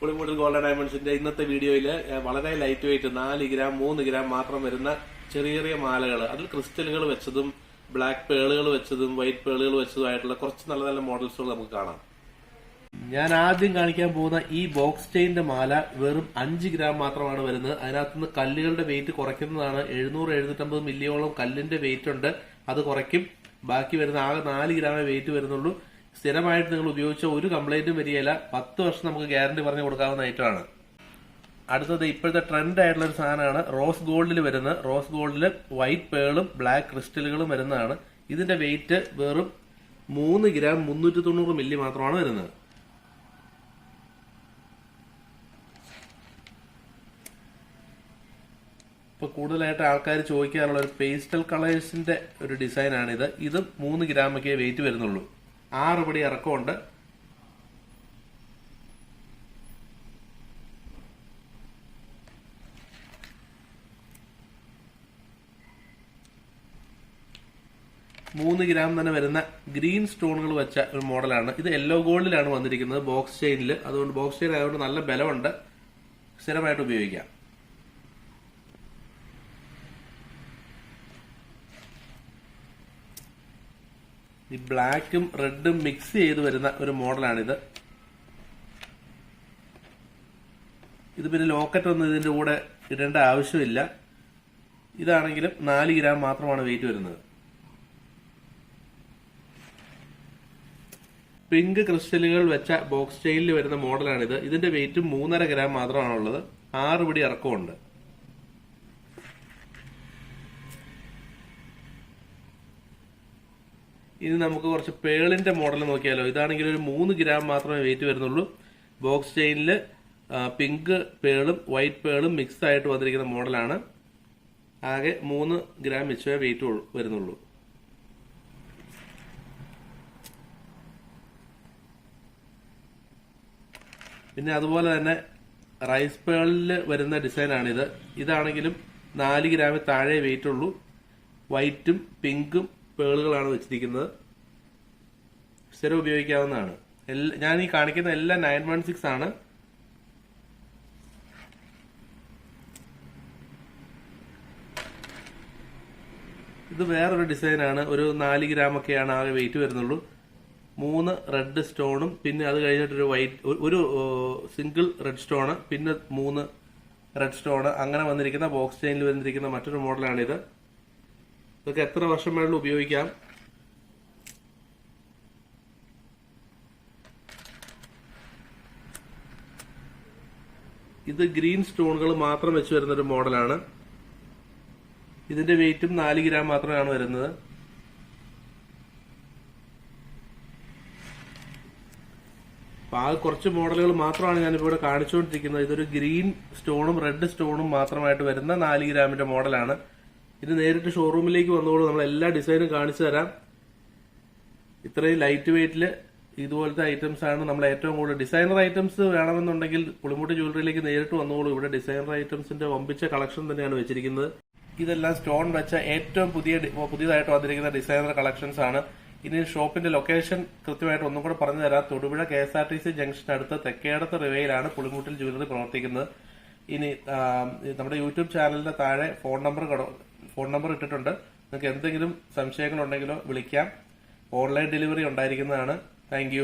പുളിമൂട്ടിൽ golden ഡയമണ്ട്സിന്റെ ഇന്നത്തെ വീഡിയോയിൽ വളരെ ലൈറ്റ് വെയിറ്റ് നാല് ഗ്രാം മൂന്ന് ഗ്രാം മാത്രം വരുന്ന ചെറിയ ചെറിയ മാലകൾ അതിൽ ക്രിസ്റ്റലുകൾ വെച്ചതും ബ്ലാക്ക് പേളുകൾ വെച്ചതും വൈറ്റ് പേളുകൾ വെച്ചതുമായിട്ടുള്ള കുറച്ച് നല്ല നല്ല മോഡൽസുകൾ നമുക്ക് കാണാം. ഞാൻ ആദ്യം കാണിക്കാൻ പോകുന്ന ഈ ബോക്സ് ചെയിന്റെ മാല വെറും അഞ്ച് ഗ്രാം മാത്രമാണ് വരുന്നത്. അതിനകത്തുനിന്ന് കല്ലുകളുടെ വെയിറ്റ് കുറയ്ക്കുന്നതാണ്. എഴുന്നൂറ് എഴുന്നൂറ്റമ്പത് മില്ലിയോളം കല്ലിന്റെ വെയിറ്റ് ഉണ്ട്. അത് കുറയ്ക്കും. ബാക്കി വരുന്ന ആകെ നാല് ഗ്രാമേ വെയിറ്റ് വരുന്നുള്ളൂ. സ്ഥിരമായിട്ട് നിങ്ങൾ ഉപയോഗിച്ച ഒരു കംപ്ലൈന്റും വരികയില്ല. പത്ത് വർഷം നമുക്ക് ഗ്യാരണ്ടി പറഞ്ഞു കൊടുക്കാവുന്ന ഐറ്റമാണ് അടുത്തത് ഇപ്പോഴത്തെ ട്രെൻഡ് ആയിട്ടുള്ള ഒരു സാധനമാണ്. റോസ് ഗോൾഡിൽ വരുന്നത് റോസ് ഗോൾഡിൽ വൈറ്റ് പേളും ബ്ലാക്ക് ക്രിസ്റ്റലുകളും വരുന്നതാണ്. ഇതിന്റെ വെയിറ്റ് വെറും മൂന്ന് ഗ്രാം മുന്നൂറ്റി തൊണ്ണൂറ് മില്ലി മാത്രമാണ് വരുന്നത്. ഇപ്പൊ കൂടുതലായിട്ട് ആൾക്കാർ ചോദിക്കാറുള്ള ഒരു പേസ്റ്റൽ കളേഴ്സിന്റെ ഒരു ഡിസൈനാണിത് ഇത് മൂന്ന് ഗ്രാമൊക്കെ വെയിറ്റ് വരുന്നുള്ളൂ. ആറ് പടി ഇറക്കമുണ്ട്. മൂന്ന് ഗ്രാം തന്നെ വരുന്ന ഗ്രീൻ സ്റ്റോണുകൾ വെച്ച ഒരു മോഡലാണ്. ഇത് യെല്ലോ ഗോൾഡിലാണ് വന്നിരിക്കുന്നത് ബോക്സ് ചെയിനിൽ അതുകൊണ്ട് ബോക്സ് ചെയിൻ ആയതുകൊണ്ട് നല്ല ബലമുണ്ട്. സ്ഥിരമായിട്ട് ഉപയോഗിക്കാം. ഈ ബ്ലാക്കും റെഡും മിക്സ് ചെയ്ത് വരുന്ന ഒരു മോഡലാണിത്. ഇത് പിന്നെ ലോക്കറ്റ് ഒന്നും ഇതിന്റെ കൂടെ ഇടേണ്ട ആവശ്യമില്ല. ഇതാണെങ്കിലും നാല് ഗ്രാം മാത്രമാണ് വെയിറ്റ് വരുന്നത്. പിങ്ക് ക്രിസ്റ്റലുകൾ വെച്ച ബോക്സ് സ്റ്റൈലിൽ വരുന്ന മോഡലാണിത്. ഇതിന്റെ വെയിറ്റ് മൂന്നര ഗ്രാം മാത്രമാണുള്ളത്. ആറ് പിടി ഇറക്കമുണ്ട്. ഇനി നമുക്ക് കുറച്ച് പേളിന്റെ മോഡൽ നോക്കിയാലോ. ഇതാണെങ്കിൽ ഒരു മൂന്ന് ഗ്രാം മാത്രമേ വെയിറ്റ് വരുന്നുള്ളൂ. ബോക്സ് ചെയിനിൽ പിങ്ക് പേളും വൈറ്റ് പേളും മിക്സ് ആയിട്ട് വന്നിരിക്കുന്ന മോഡലാണ്. ആകെ മൂന്ന് ഗ്രാം വെച്ചേ വെയിറ്റ് വരുന്നുള്ളൂ. പിന്നെ അതുപോലെ തന്നെ റൈസ് പേളിൽ വരുന്ന ഡിസൈനാണിത് ഇതാണെങ്കിലും നാല് ഗ്രാമിൽ താഴെ വെയിറ്റ് ഉള്ളൂ. വൈറ്റും പിങ്കും പേളുകളാണ് വെച്ചിരിക്കുന്നത്. സ്ഥിരം ഉപയോഗിക്കാവുന്നതാണ്. ഞാൻ ഈ കാണിക്കുന്ന എല്ലാം നയൻ വൺ സിക്സ് ആണ്. ഇത് വേറൊരു ഡിസൈനാണ്. ഒരു നാല് ഗ്രാം ഒക്കെയാണ് ആകെ വെയിറ്റ് വരുന്നുള്ളൂ. മൂന്ന് റെഡ് സ്റ്റോണും പിന്നെ അത് കഴിഞ്ഞിട്ടൊരു വൈറ്റ് ഒരു സിംഗിൾ റെഡ് സ്റ്റോണ് പിന്നെ മൂന്ന് റെഡ് സ്റ്റോണ് അങ്ങനെ വന്നിരിക്കുന്ന ബോക്സ് ചെയിനിൽ വന്നിരിക്കുന്ന മറ്റൊരു മോഡലാണിത് ഇതൊക്കെ എത്ര വർഷം വേണമെങ്കിലും ഉപയോഗിക്കാം. ഇത് ഗ്രീൻ സ്റ്റോണുകൾ മാത്രം വെച്ച് വരുന്ന ഒരു മോഡലാണ്. ഇതിന്റെ വെയിറ്റും നാല് ഗ്രാം മാത്രമാണ് വരുന്നത്. അപ്പൊ ആ കുറച്ച് മോഡലുകൾ മാത്രമാണ് ഞാനിപ്പോൾ ഇവിടെ കാണിച്ചുകൊണ്ടിരിക്കുന്നത്. ഇതൊരു ഗ്രീൻ സ്റ്റോണും റെഡ് സ്റ്റോണും മാത്രമായിട്ട് വരുന്ന നാല് ഗ്രാമിന്റെ മോഡലാണ്. ഇത് നേരിട്ട് ഷോറൂമിലേക്ക് വന്നോളൂ നമ്മൾ എല്ലാ ഡിസൈനും കാണിച്ചു തരാം. ഇത്രയും ലൈറ്റ് വെയിറ്റിൽ ഇതുപോലത്തെ ഐറ്റംസ് ആണ് നമ്മൾ ഏറ്റവും കൂടുതൽ ഡിസൈനർ ഐറ്റംസ് വേണമെന്നുണ്ടെങ്കിൽ പുളിമുട്ട് ജ്വല്ലറിയിലേക്ക് നേരിട്ട് വന്നോളൂ ഇവിടെ ഡിസൈനർ ഐറ്റംസിന്റെ വമ്പിച്ച കളക്ഷൻ തന്നെയാണ് വെച്ചിരിക്കുന്നത്. ഇതെല്ലാം സ്റ്റോൺ വെച്ച ഏറ്റവും പുതിയ പുതിയതായിട്ട് വന്നിരിക്കുന്ന ഡിസൈനർ കളക്ഷൻസ് ആണ്. ഇനി ഷോപ്പിന്റെ ലൊക്കേഷൻ കൃത്യമായിട്ട് ഒന്നും കൂടെ പറഞ്ഞു തരാം. Thodupuzha K S R T C ജംഗ്ഷനടുത്ത് Thekkedath റിവയിലാണ് പുളിമുട്ടിൽ ജ്വല്ലറി പ്രവർത്തിക്കുന്നത്. ഇനി നമ്മുടെ യൂട്യൂബ് ചാനലിന്റെ താഴെ ഫോൺ നമ്പർ ഫോൺ നമ്പർ ഇട്ടിട്ടുണ്ട്. നിങ്ങൾക്ക് എന്തെങ്കിലും സംശയങ്ങളുണ്ടെങ്കിലോ വിളിക്കാം. ഓൺലൈൻ ഡെലിവറി ഉണ്ടായിരിക്കുന്നതാണ്. താങ്ക്